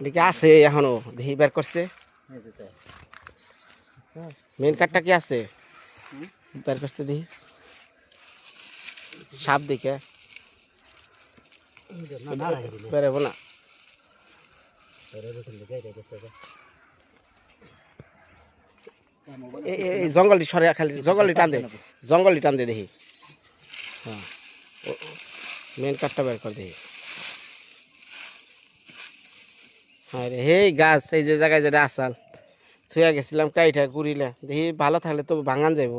এদিকে আছে এখনও দেখি বের করছে। মেন কার্ডটা কি আছে? বের করছে দেখি সাপ দেখে। বেরোবো না এ- এ- এই জঙ্গলটি সরে খালি জঙ্গলটি টান দে। জঙ্গলটি টান দে দেখি হ্যাঁ। মেন কার্ডটা বের কর দেখি হ্যাঁ রে হে গাছ এই যে জায়গায় যেটা আসাল থুয়া গেছিলাম কাইটা কুড়িলে দেখি ভালো থাকলে তো ভাঙান যাইব।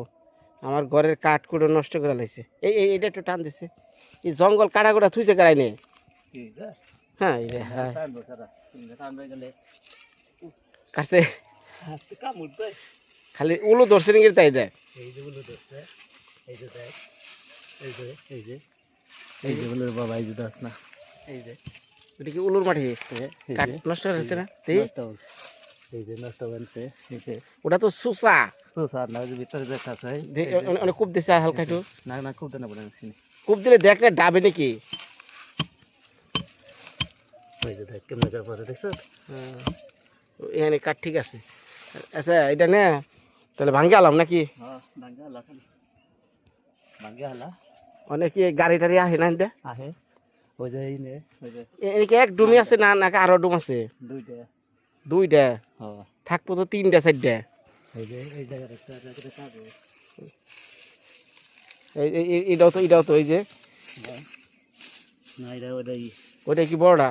আমার ঘরের কাঠ কুড়ো নষ্ট করে লাইছে। এই এই এটা একটু টান দিছে। এই জঙ্গল কাটা কুটা থুইছে কারাই নে হ্যাঁ রে হ্যাঁ। কাছে। খালি উলু ধরছে নাকি তাই দেয় বাবা এই যে দাস না। এই যে। এটা কি উলুর মাটি? কাঠ নষ্ট হচ্ছে না? নষ্ট ওটা তো সুসা। না ভিতরে দেখা আছে। অনেক কূপ দিছে হালকা একটু। না না খুব দেনা পড়ে কূপ দিলে দেখ না ডাবে নাকি। হ্যাঁ। এখানে কাঠ ঠিক আছে। আচ্ছা এটা নে তাহলে ভাঙ্গে আলাম নাকি? হ্যাঁ অনেকে গাড়ি টাড়ি আহে না আহে। ওই যে এই নে। এদিকে এক ডুমি আছে না নাকি আরও ডুম আছে? দুইটা। দুইটা? হ্যাঁ। থাকব তো তিনটা চারটা। এই যে এই জায়গার একটা এই এই- এই- এটাও তো এটাও তো এই যে। না এটা ওটাই ওইটা কি বড়টা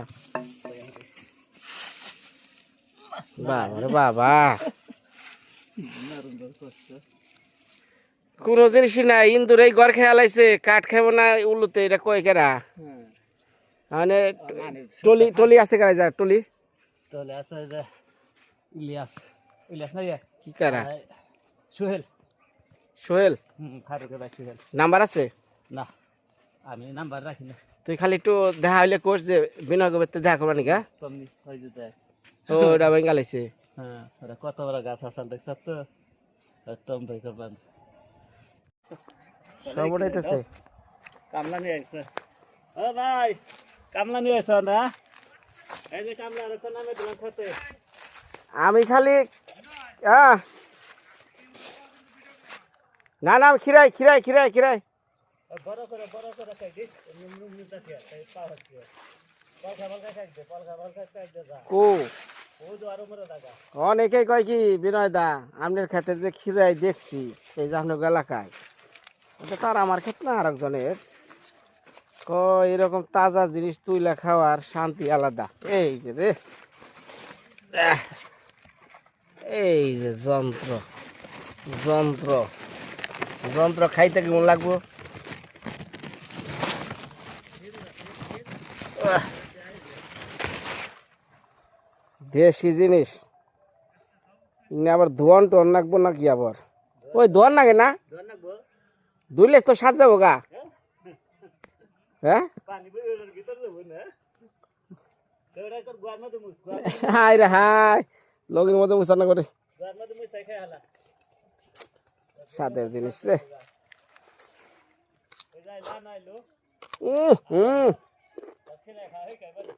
বাবা। রে বাবা কোনো জিনিসই নাই ইন্দুর এই ঘর খেয়াল আইছে কাঠ খাব না উলুতে এটা কয় কেরা? মানে টলি টলি আছে কেরা যা টলি? তাহলে আছে যে ইলিয়াস ইলিয়াস না ইয়ে? কি কারা? সোহেল। সোহেল? ফারুকের ভাই সোহেল। নাম্বার আছে? না আমি নাম্বার রাখি না। তুই খালি একটু দেখা হইলে কোর্স যে বিনয় গোবের দেখা করবা নাকি হ্যাঁ? ও ওটা বেঙ্গাল আইছে। হ্যাঁ ওরা কত বড় গাছ আসাল দেখছ তো একদম ভাই করবান সব উঠাইতেছে কামলা নিয়ে আসছে ও ভাই! কামলা নিয়ে না? এই যে কামলা আর নামে দিলাম খেতে। আমি খালি আহ। না না খিরাই খিরাই খিরাই খিরাই। বড় করে বড় করে খাই দিস তাই পাওয়া হচ্ছে পলকা পলকা খাই দে পলকা পলকা খাই দে যা। কো? অনেকেই কয় কি বিনয় দা আপনার ক্ষেত্রে যে খিরাই দেখছি এই যে আপনার এলাকায় ওটা তার আমার ক্ষেত না আর একজনের এরকম তাজা জিনিস তুইলা খাওয়ার শান্তি আলাদা। এই যে রে। এই যে যন্ত্র যন্ত্র। যন্ত্র খাইতে কেমন লাগবো? দেশি জিনিস। আবার ধোয়ান টোয়ান নাকবো নাকি আবার? ওই ধোয়ান নাগে না? ধুইলে তো সাজ যাব গা হ্যাঁ পানি বইয়ের ভিতর দেবো না দেওরা কর গুয়ার মধ্যে মুস গুয়ার হাই রে হাই লগের মধ্যে করে। মুস খাই হালা। সাদের জিনিস রে। এই যাই না নাইলো উম, হুম খেলে খা হই খাই বলে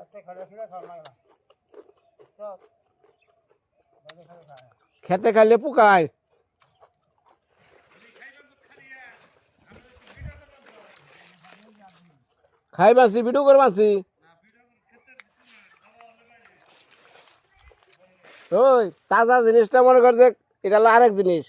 আতে খাড়া ফিরা খাওয়া লাগে না খেতে খাইলে পুকায় খাই ভিডিও করে বাসি ওই, তাজা জিনিসটা মনে করছে এটা হলো আরেক জিনিস।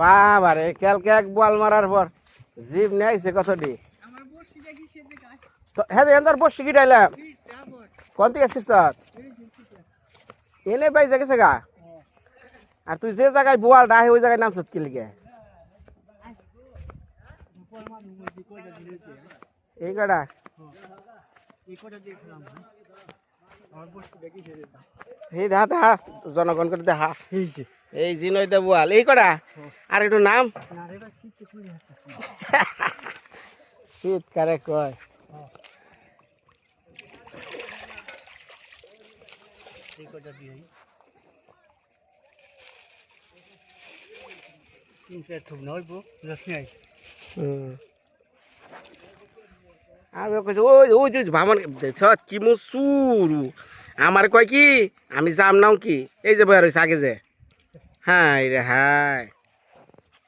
বাবা রে কালকে এক বল মারার পর জিপ নিয়ে আইছে কতটি? তো হ্যাঁ এন্দার বসছি কি ডাইলাম। কোন থেকে আসছিস স্যার এনে বাই জায়গা গা আর তুই যে জায়গায় বোয়াল ডাহে ওই জায়গায় নাম কি লিগে। এই কটা? এই দেখা দেখা জনগণ করে দেখা এই জিনই দে বোয়াল। এই কটা? আর একটু নাম? শীতকারে কয়? এই কটা দিয়ে আমার কয় কি, আমি যাম নাও কি? এই যে বয়া রয়েছে আগে যে। হাই রে হাই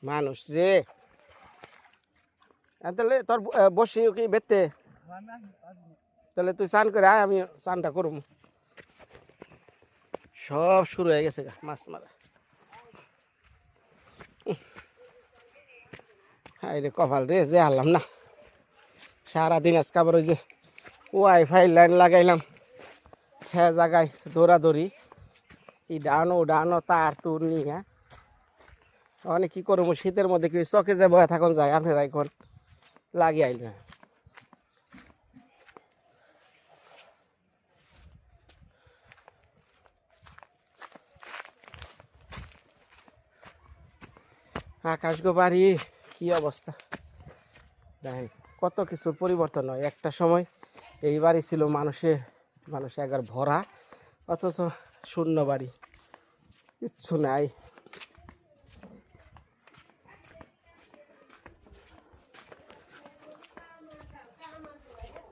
মানুষ রে। তাহলে তোর বসি কি বেতে। তাহলে তুই চান করে আয়, আমি চানটা করুম। সব শুরু হয়ে গেছে মাছ মারা। হাই রে কপাল রে, যে হারলাম না। সারাদিন আজকে আবার ওই যে ওয়াইফাই লাইন লাগাইলাম। হ্যাঁ জায়গায় দৌড়াদৌড়ি। ই ডানো ডানো তার তুর নিয়ে অনেক কি করব, শীতের মধ্যে কি চকে যে বয়ে থাকুন যায়, আপনারা এখন লাগিয়ে আইল আকাশ গো বাড়ি, কি অবস্থা? দেখেন, কত কিছুর পরিবর্তন হয়। একটা সময় এই বাড়ি ছিল মানুষের মানুষ একবার ভরা, অথচ শূন্য বাড়ি, কিচ্ছু নাই খামো তো কি খাইতেছেন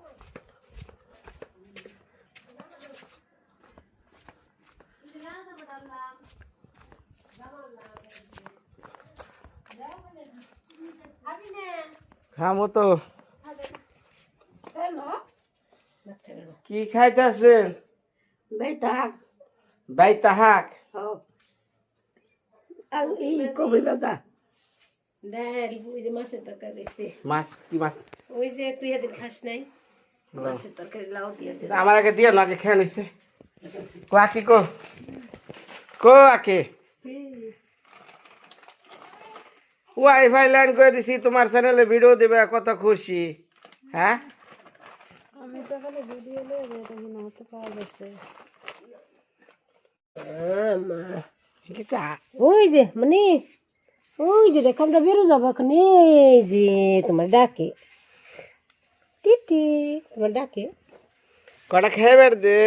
Beitar. বাই তাহাক Oh. Ali, como vai dar? ডাল ওই যে মাছের তরকারি সে মাছ কি মাছ ওই যে তুই এদিন খাস নাই মাছের তরকারি লাউ দিয়ে দে আমার আগে দিয়ে না আগে খেয়ে নিছে। কো আকি কো। কো আকে। ওয়াইফাই লাইন করে দিছি তোমার চ্যানেলে ভিডিও দিবে কত খুশি। হ্যাঁ? আমি তো খালি ভিডিও লয়ে এটা হতে পাওয়া গেছে কি চা ওই যে মানে ওই যে দেখ আমরা বেরো যাব এখন এই যে তোমার ডাকে। টিটি তোমার ডাকে। কটা খেয়ে বের দে।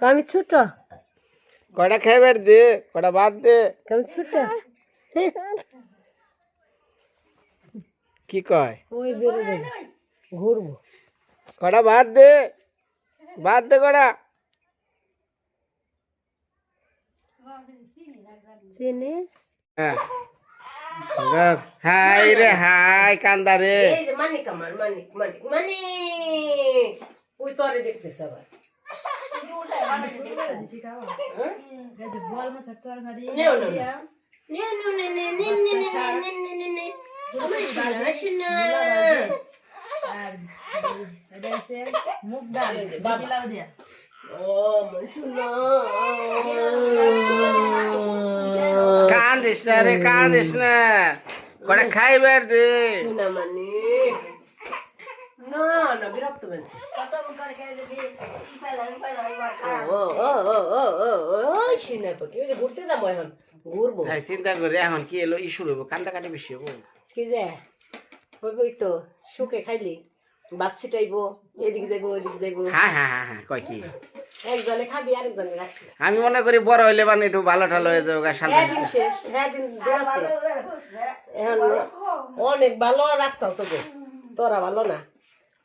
আমি ছোট? কটা খেয়ে দে কটা বাদ দে। ছোট? কি কয়? ওই বেরো যাব ঘুরবো। কটা বাদ দে বাদ দে কটা চিনি? হ্যাঁ। হাই রে হাই কান্দা রে। মানিক আমার মানিক মানিক মানিক। ওই তরে দেখতেছে আবার। মুখ ডাল দিয়া কান্দিস না রে কান্দিস না কটা খাইবার দে না না বিরক্ত যে ঘুরতে যাব এখন ঘুরবো। তাই চিন্তা করে এখন কি এলো ই শুরু হইব কান্দা কাটি বেশি হব। কি যে হইবই তো শুকে খাইলি ভাত ছিটাইবো এদিকে যাইবো ওইদিকে যাইবো। হ্যাঁ হ্যাঁ হ্যাঁ হ্যাঁ কয় কি? একজনে খাবি আরেকজনে রাখবি। আমি মনে করি বড় হইলে মানে একটু ভালো টালো হয়ে যাবে গা সামনে হ্যাঁ শেষ হ্যাঁ দিন দৌড়াচ্ছে এখন অনেক ভালো রাখছাও তোকে তোরা ভালো না?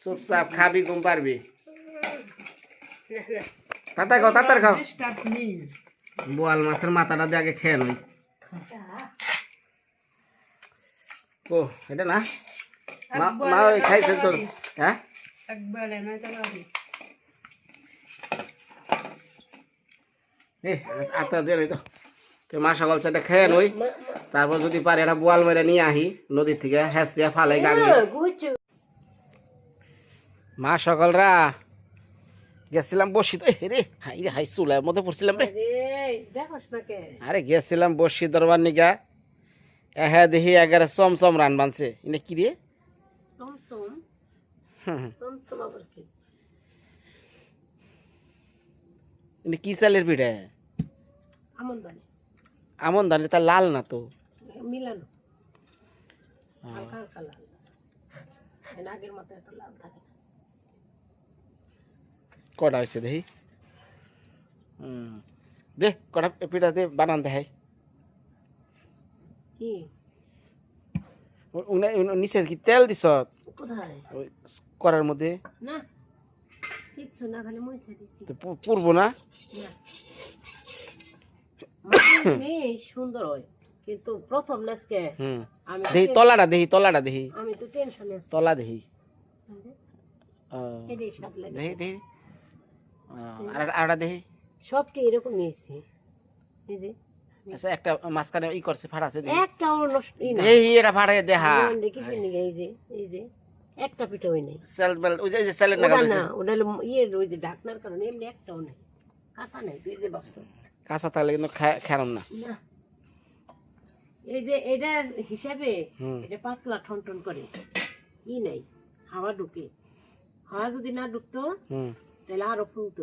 চুপচাপ খাবি ঘুম পারবি। তাড়াতাড়ি খাও তাড়াতাড়ি খাও। বোয়াল মাছের মাথাটা দিয়ে আগে খেয়ে নই ও এটা না? মা ওই খাইছে তোর। হ্যাঁ? আত্মা দিয়ে নই তো। তো মা সকাল সেটা খেয়ে নই তারপর যদি পারে একটা বোয়াল মেরে নিয়ে আহি নদীর থেকে হ্যাঁসরিয়া ফালাই গুচু মা সকলরা গেছিলাম বসি তো রে হাই রে হাই চুলার মধ্যে পড়ছিলাম রে। আরে গেছিলাম বসি দরবার নিগা। হ্যাঁ দেখি এগারে চমচম রান বানছে। ইনে কি রে? কি? চালের পিঠা? আমন ধান তা লাল না তো? মিলানো। আগের মতো লাল থাকে। কটা হয়েছে দেখি? দে কটা পিঠা দে বানান দেখাই। নিচে কি তেল কোথায়? করার মধ্যে। পুরবো না? সুন্দর হয়। কিন্তু প্রথম নাচকে হুম। তলাটা দেখি তলাটা দেখি। আমি তো টেনশনে তলা দেখি। এটাই স্বাদ লাগে দেখি দেখি ও, আর আরটা দেখি। সবটা এরকম নিয়েছি। এই যে আচ্ছা একটা মাঝখানে ই করছে এই এটা দেখা এই যে এই যে একটা পিঠা হই নাই। সেল বেল ওই যে ওই যে সেলের ওটা নাগা না ওটা হলো ইয়ে ওই যে ঢাকনার কারণে এমনি একটাও নেই। কাঁচা নেই তুই যে ভাবছ। কাঁচা থাকলে কিন্তু খেলাম না। না। এই যে এটার হিসাবে এটা পাতলা ঠন ঠন করে। ই নাই হাওয়া ঢুকে। হাওয়া যদি না ঢুকতো তাহলে আরও ফুলতো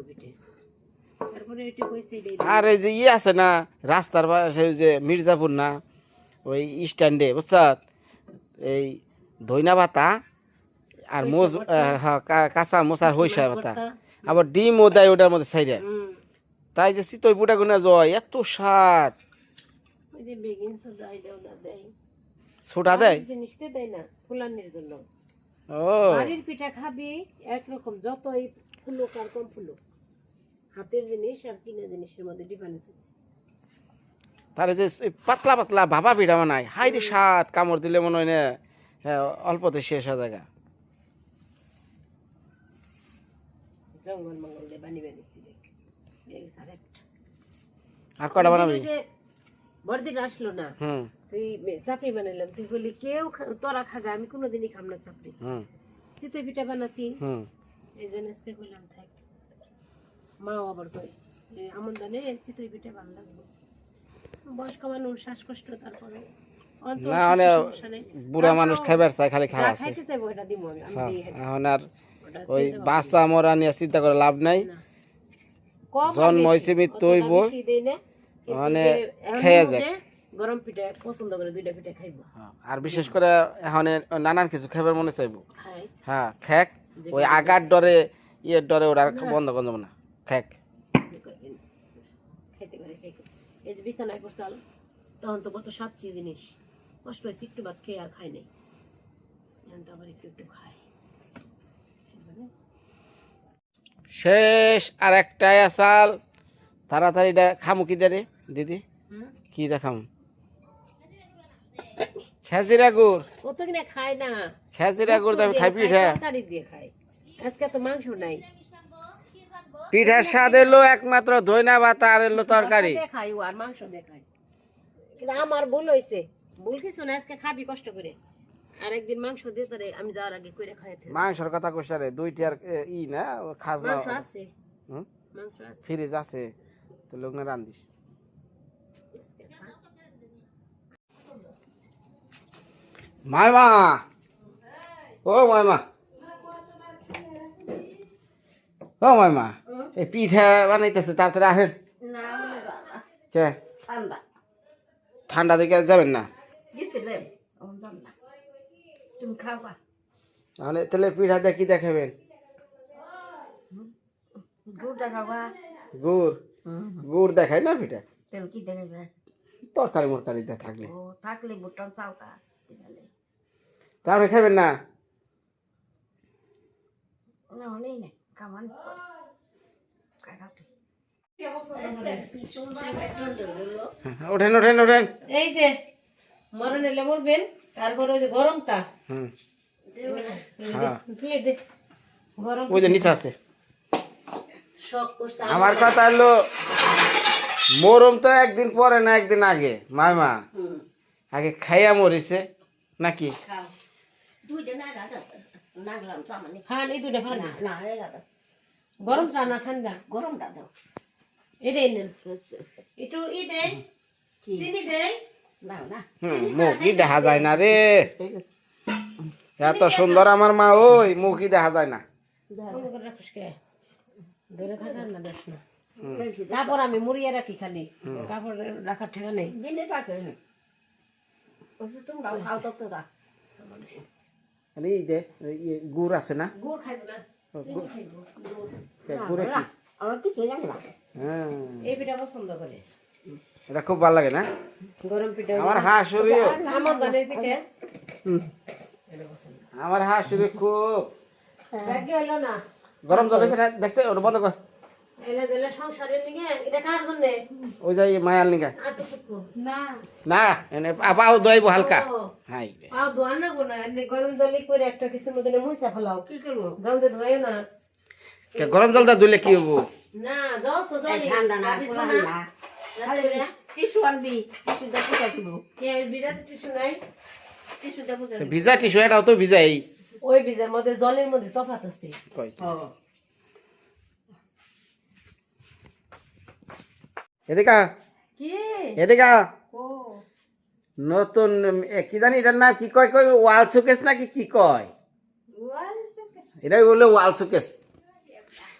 এই যে ইয়ে আছে না রাস্তার পাশে ওই যে মির্জাপুর না ওই স্ট্যান্ডে বুঝছত এই ধইনা পাতা আর মোজ হ্যাঁ, কাঁচা মোচার হইসা পাতা। আবার ডিমও দেয় ওটার মধ্যে সাইডে তাই যে চিতই বুটা গুনা জয় এত স্বাদ। দেয়। ছোটা দেয়? জিনিসটা দেয় না ফুলানির জন্য। ও। বাড়ির পিঠা খাবি একরকম যতই ফুলুক আর কম ফুলুক। হাতের জিনিস আর কিনা জিনিসের মধ্যে ডিফারেন্স আছে তার যে পাতলা পাতলা ভাবা পিঠা বানায় হাই রে স্বাদ কামড় দিলে মনে হয় না হ্যাঁ, অল্পতে শেষ হয়ে জঙ্গল মঙ্গল বানিয়েছি একটা আর কটা বানাবি? বড়দিন আসলো না তুই চাপড়ি বানাইলাম। তুই বলি কেউ তোরা খাগা আমি কোনোদিনই খাম না চাপড়ি। চিতই পিঠা বানাতি। এই জন্য আজকে কইলাম থাক। মাও আবার কই যে আমন দানে চিতই পিঠা ভালো লাগবে। বয়স্ক মানুষ শ্বাসকষ্ট তারপরে না মানে বুড়া মানুষ খাইবার চায় খালি খাওয়া আছে। হ্যাঁ। এখন আর ওই বাচ্চা মরা নিয়ে চিন্তা করে লাভ নাই। জন্ম মৃত্যু হইব। মানে খেয়ে যে যাক। গরম পিঠা পছন্দ করে দুইটা পিঠা খাইবো। হ্যাঁ, আর বিশেষ করে এখন নানান কিছু খাইবার মনে চাইব। হ্যাঁ খেক। ওই আগার ডরে ইয়ের ডরে ওরা বন্ধ করে দেবো না। খেক। যে কয়দিন খাইতে পারে খাইতে এই যে বিছানায় পড়ছাল তখন তো কত সাচ্ছি জিনিস। কষ্ট হয়েছে একটু ভাত খেয়ে আর খাই নাই। এখন তো আবার একটু একটু খাই শেষ আর একটাই আসাল। তাড়াতাড়ি খামু কি দে দিদি? কি দেখাম? খেজিরা গুড়। ও তো কিনা খায় না। খেজিরা গুড় দাবি খাই পিঠা। তরকারি দিয়ে খায়। আজকে তো মাংস নাই। পিঠার স্বাদ এলো একমাত্র ধইনা বাতা আর এলো তরকারি। খাই আর মাংস দিয়ে কিন্তু আমার ভুল হয়েছে ভুল কিছু না আজকে খাবি কষ্ট করে। আর একদিন মাংস দিয়ে তারে আমি যাওয়ার আগে করে খাইতে মাংসর কথা কইস রে দুইটি আর ই না খাজনা মাংস আছে। ফ্রিজ আছে। তো লোক না রান্দিস আজকে খা। মাইমা। ও মাইমা। ও মাইমা এই পিঠা বানাইতেছে তাড়াতাড়ি আসেন। কে? ঠান্ডা। ঠান্ডা দিকে যাবেন না? তাহলে তাহলে পিঠা কি দেখাবেন। গুড় গুড়? দেখায় না পিঠা? তেল কি দেবে তরকারি মরকারি থাকলে। ও থাকলে বুটান চাওটা তারপরে খাবেন না? হ্যাঁ, ওঠেন ওঠেন ওঠেন। এই যে মরণ মরবেন তারপর ওই যে গরমটা। হুম। হ্যাঁ। প্লেট দে গরম ওই যে নিচে আছে। আমার। কথা হলো মরম তো একদিন পরে না একদিন আগে। মাইমা হুম, আগে খাইয়া মরিছে নাকি? খান এই খান না গরমটা না ঠান্ডা গরমটা দাও এটাই নেন একটু ই দেয় চিনি দেয় দাও না হুম মুখই দেখা যায় না রে এত সুন্দর আমার মা ওই মুখই দেখা যায় না করে রাখিস কে ধরে থাকার না দেখ না কাপড় আমি মুড়িয়ে রাখি খালি কাপড় রাখার ঠেকা নেই দিনে পাকে বলছি তোমরাও খাও তো তোরা এই দে ইয়ে গুড় আছে না? গুড় খাইব না। চিনি খাইব। এ, গুড়ে কি? আমার কিছু জানি না। হ্যাঁ। এই পিঠা পছন্দ করে। এটা খুব ভালো লাগে না? গরম পিঠা আমার আমার ধানের পিঠে। আমার হাঁসুরি খুব। না। গরম জল দেখতে ওটা বন্ধ কর। ওই যাই মায়াল নিকা আর তো শুকনো না। না এনে পাও দইব হালকা। ও, হাই রে। পাও ধোয়া না গো না গরম জলে করে একটা কিছুর মধ্যে মুইসা ফেলাও। কি করব? জল ধোয় না। কে গরম জলটা দুলে কি হব? না জল তো জলই ঠান্ডা না খোলা আনবি দা দিব কে বিরাট নাই। দা ভিজা টিস্যু এটাও তো ভিজাই। ওই ভিজার মধ্যে জলের মধ্যে তফাত আছে। কই? এদিকা কি? এদিকা নতুন কি জানি এটার নাম কি কয় কয় ওয়াল শোকেস নাকি কি কয়? এটাই বলল ওয়াল শোকেস।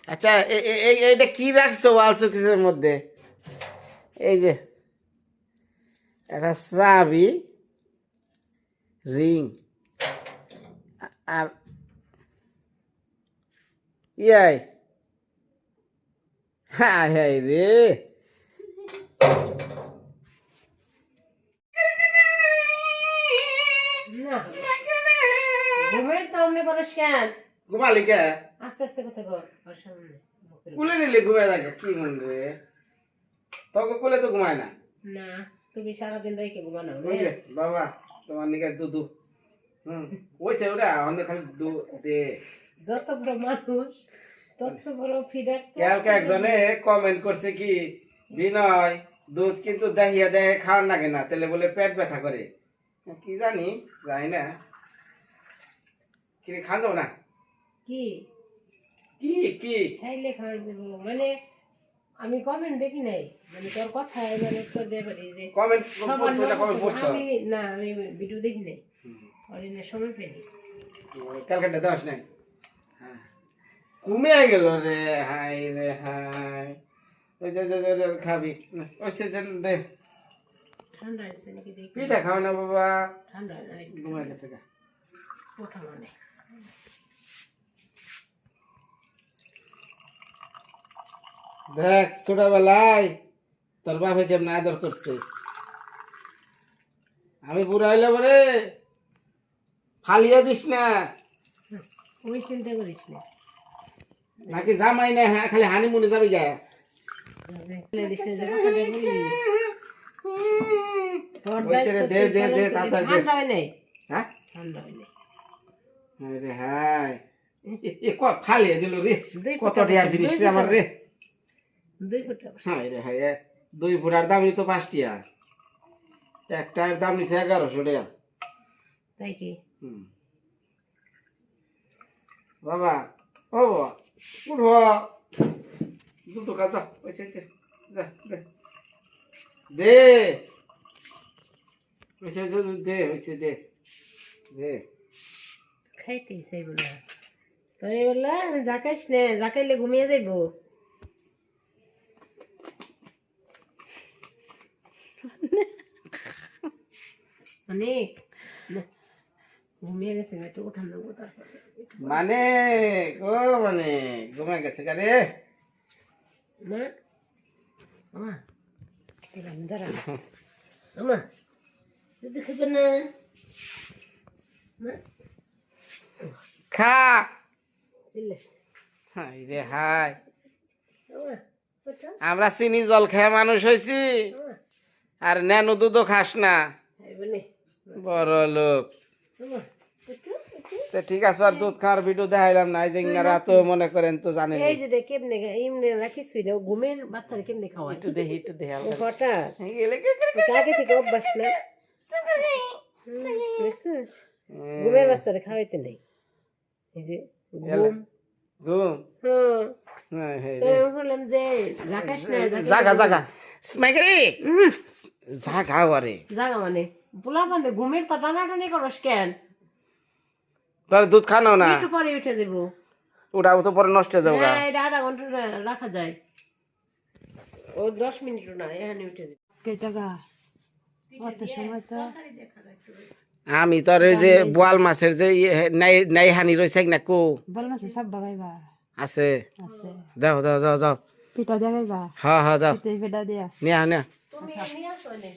আচ্ছা এ- এ- এ- এইটা কি রাখছো ওয়াল শোকেসের মধ্যে? এই যে একটা চাবি রিং আর ইয়াই হাই হাই রে। কেন? ঘুমালি কে? আস্তে আস্তে কথা কর ওর সামনে কুলে নিলে ঘুমায় লাগে কি মন রে? তোকে কুলে তো ঘুমায় না। না তুমি সারাদিন রেখে ঘুমানো ওই যে বাবা তোমার নিকে দুধু। হুম ওরা অন্য খালি দু দে। যত বড় মানুষ তত বড় ফিডার কালকে একজনে কমেন্ট করছে কি বিনয় দুধ কিন্তু দেহিয়া দেহে খাওয়ার লাগে না তাহলে বলে পেট ব্যথা করে। কি জানি জানি না। কি রে, খাওয়া যাব না? কি? কি কি? খাইলে খাওয়া যাব মানে আমি কমেন্ট দেখি নাই। মানে তোর কথা মানে উত্তর দিয়ে পারি যে কমেন্ট আমি না আমি ভিডিও দেখি নাই। অরিনে সময় পাইনি। ক্যালকাটা দাস নাই? হ্যাঁ। কমে গেল রে হাই রে হাই ওই যে যে- খাবি। ওই সে যে দে। ঠান্ডা হয়েছে নাকি দেখি পিঠা খাও না বাবা। ঠান্ডা ঘুমাই গেছে গা। ওঠা মানে। দেখ ছোটবেলায় তোর বাপে কেমন আদর করছে। আমি বুড়া হইলে পরে ফালিয়ে দিস না। ওই চিন্তা করিস না। নাকি জামাই না হ্যাঁ খালি হানিমুনে যাবি যে দে, দে, দে। ঠান্ডা হয় নাই? হ্যাঁ? ঠান্ডা হয় নাই। রে এ- ক ফালিয়ে দিল রে? কত টিয়ার জিনিস রে আমার রে? দুই ফুটা বসে। রে দুই ফুটার তো পাঁচ টিয়া। একটার দাম নিছে এগারোশো টাকা তাই কি? হুম। বাবা ও বাবা উঠ। দুটো কাজ যা দে। দে। দে দে। দে। খাইতেই চাইব না। তোর বললা জাকাইস নে জাকাইলে ঘুমিয়ে যাইব। অনেক ঘুমিয়ে গেছে একটু উঠান দেবো তারপরে। মানে ও মানে ঘুমায় গেছে কারে মা আমা দাঁড়ান দাঁড়ান আমা যদি খেবে না মা। খা। হাই রে হাই আমরা চিনি জল খেয়ে মানুষ হয়েছি আর ন্যানো দুধও খাস না। বড় লোক। তো ঠিক আছে আর দুধ খাওয়ার ভিডিও দেখাইলাম না। এই যে ইংরা তো মনে করেন তো জানেন এই যে দেখ কেমনে এমনি রাখিস না ঘুমের বাচ্চারা কেমনে খাওয়ায়? একটু দেখি একটু দেখি হঠাৎ। গেলে আগে থেকে অভ্যাস না। দেখছিস? ঘুমের বাচ্চারা খাওয়াইতে নেই। এই যে ঘুম ঘুম হ্যাঁ হ্যাঁ, হ্যাঁ, তো আমি বললাম যে জাকাস না জাগা জাগা স্মাইকারি জাগা ওরে জাগা মানে পোলা মানে ঘুমের তো টানাটানি করস কেন তোর দুধ খানো না। একটু পরে উঠে যাব ওটা তো পরে নষ্ট হয়ে যাবে। হ্যাঁ এটা আধা ঘণ্টা রাখা যায়। ও দশ মিনিটও না এখানে উঠে যাবে। কে জায়গা অত সময় তো। আমি তোর ওই যে বোয়াল মাছের যে ইয়ে, নাই নাই হানি রয়েছে না কো। বল মাসে সব বাগাইবা। আছে। আছে। যাও যাও যাও যাও পিঠা দেখাইবা হ্যাঁ হ্যাঁ যাও শীতের পিঠা দিয়া। নিয়া নিয়া। তুমি নিয়ে এনে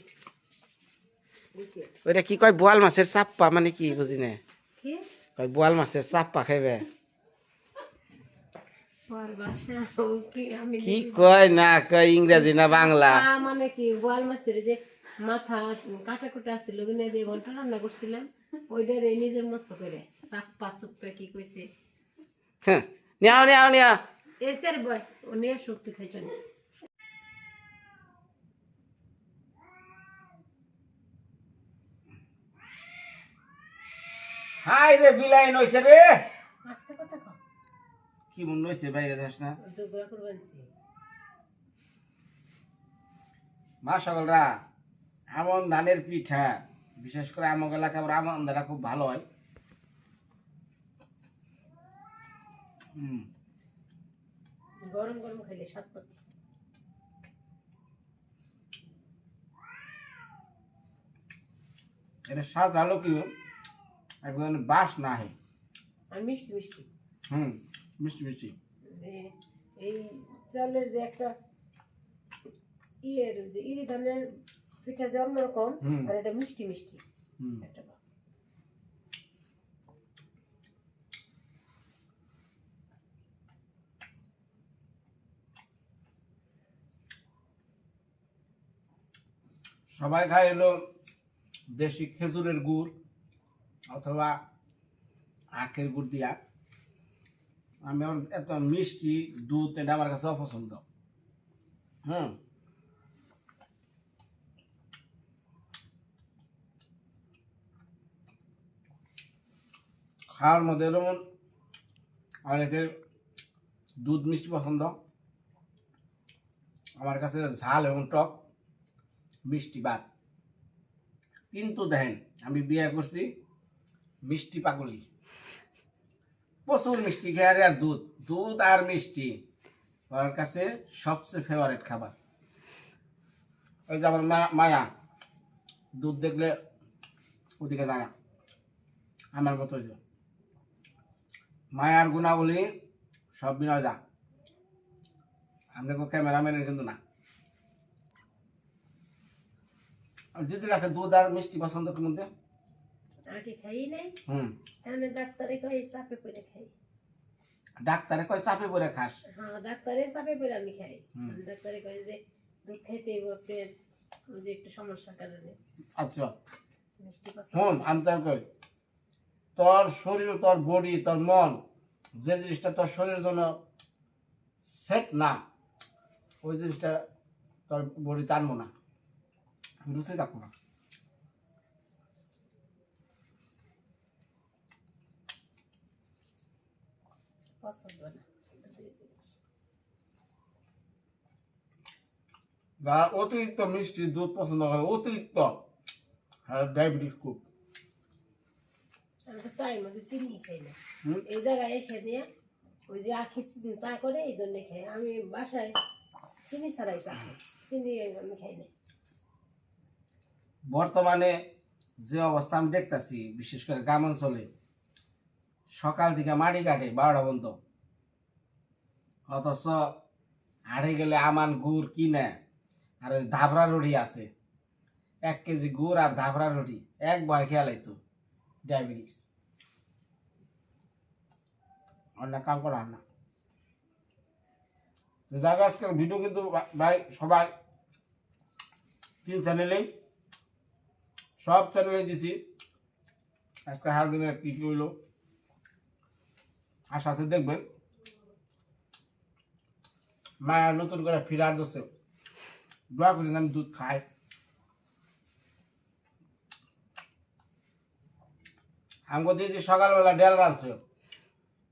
ওইটা কি কয় বোয়াল মাছের চাপ্পা মানে কি বুঝি না? কি? কয় বোয়াল মাছের চাপ্পা খাইবে। কি কয় না কয় ইংরেজি না বাংলা? মানে কি বোয়াল মাছের যে মাথা কাটা কুটা আসছিল ওগুলো দিয়ে ঘণ্টা রান্না করছিলাম। ওইটার এই নিজের মতো করে। চাপ্পা চুপ্পা কি কইছে? হ্যাঁ নিয়াও নিয়াও নিয়া। এসের বয় ও নিয়ে শক্তি খাইছেন হাই রে বিলাই নইছে রে। আস্তে কথা কম কি মন নইছে বাইরে যাস না। করবানছি মা সকলরা। আমন ধানের পিঠা বিশেষ করে আমন এলাকা আমন ধানটা খুব ভালো হয়। হুম। গরম গরম এটা স্বাদ একদম বাস না আর মিষ্টি মিষ্টি। হুম মিষ্টি মিষ্টি। এই চালের যে একটা ইয়ের যে ইরি ধানের পিঠা যে অন্যরকম আর এটা মিষ্টি মিষ্টি। একটা সবাই খায় এলো দেশি খেজুরের গুড় অথবা আখের গুড় দিয়া। আমি আমার এত মিষ্টি দুধ এটা আমার কাছে অপছন্দ হুম। খাওয়ার মধ্যে যেমন অনেকের দুধ মিষ্টি পছন্দ, আমার কাছে ঝাল এবং টক মিষ্টি বাদ। কিন্তু দেখেন, আমি বিয়ে করছি মিষ্টি পাগলি। প্রচুর মিষ্টি খেয়ে আর দুধ দুধ আর মিষ্টি ওর কাছে সবচেয়ে ফেভারিট খাবার। ওই যে আমার মা, মায়া, দুধ দেখলে ওদিকে দাঁড়া, আমার মতো হয়েছে মায়ার গুণাবলী সব বিনয় দা। আপনাকে ক্যামেরাম্যানের কিন্তু না। দিদির কাছে দুধ আর মিষ্টি পছন্দ কি মধ্যে? আগে খাই নাই। হুম। এখানে ডাক্তারে কই চাপে পড়ে খাই। ডাক্তারে চাপে খাস? হ্যাঁ ডাক্তারের চাপে পড়ে আমি খাই। হুম। ডাক্তারে কয় যে দুধ খাইতে হইব যে একটু সমস্যার কারণে। আচ্ছা। মিষ্টি পছন্দ। হুন আমি তার কই। তোর শরীর তোর বডি তোর মন যে জিনিসটা তোর শরীরের জন্য সেট না ওই জিনিসটা তোর বডি টানবো না। রুচি থাকব না। যারা অতিরিক্ত মিষ্টি দুধ পছন্দ করে অতিরিক্ত ডায়াবেটিস খুব। আমি তো চায়ের মধ্যে চিনি খাই না। এই জায়গায় এসে নিয়ে ওই যে আখি চা করে এই জন্য খাই। আমি বাসায় চিনি ছাড়াই চা খাই। চিনি আমি খাই না। বর্তমানে যে অবস্থা আমি দেখতেছি বিশেষ করে গ্রাম অঞ্চলে সকাল থেকে মাটি কাটে বারোটা পর্যন্ত। অথচ হাড়ে গেলে আমান গুড় কিনে আর ওই ধাবরা রুটি আছে। এক কেজি গুড় আর ধাবরা রুটি এক বয় খেয়াল তো ডায়াবেটিস অন্য কাম করা হয় না জায়গা আজকের ভিডিও কিন্তু ভাই সবাই তিন চ্যানেলেই, সব চ্যানেলে দিছি। আজকে হার দিনে কি কি হইল, আর সাথে দেখবেন। মায়া নতুন করে ফিরার দোষে দোয়া করি আমি দুধ খাই আমাকে দিয়েছি সকালবেলা ডাল রাঁধছে।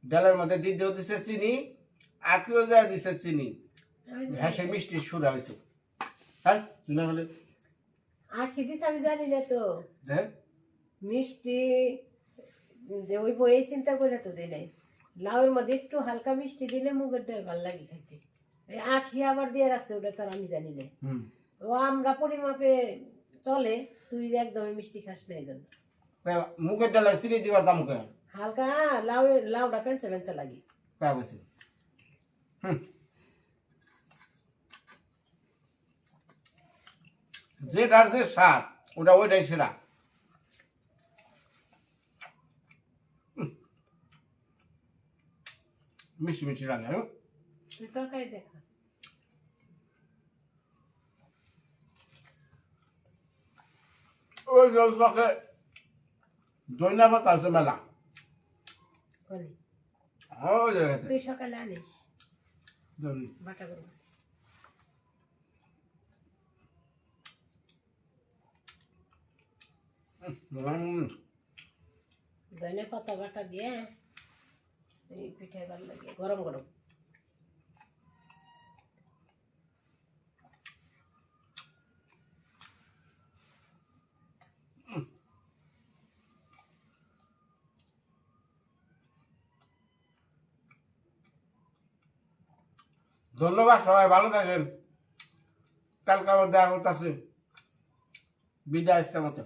ডালের মধ্যে দিতে দিছে চিনি আকিও যায় দিছে চিনি। ভেসে মিষ্টি সুরা হয়েছে। হ্যাঁ চুনা হলে। আখি দিস আমি জানি না তো। দেখ মিষ্টি যে ওই বই চিন্তা করে তো নাই। লাউয়ের মধ্যে একটু হালকা মিষ্টি দিলে মুগের ডাল ভালো লাগে খাইতে। এই আখি আবার দিয়ে রাখছে ওটা তো আমি জানি না। ও আমরা পরিমাপে চলে তুই একদমই মিষ্টি খাস না এই জন্য। তা মুগের ডালে চিনি দিবার দাম কে হালকা লাউ লাউটা পেঁচা পেঁচা লাগে। পাওয়া গেছে হুম। যেটার যে স্বাদ ওটা ওইটাই সেরা। মিষ্টি মিষ্টি লাগে হ্যাঁ? তরকারি দেখা। ওই জল পাতা আছে মেলা তুই সকালে আনিস। বাটা করব ধনে পাতা বাটা দিয়ে পিঠে ভালো লাগে গরম গরম। ধন্যবাদ সবাই ভালো থাকেন। কালকে আমার দেখা করতেছে। বিদায় আজকের মতো।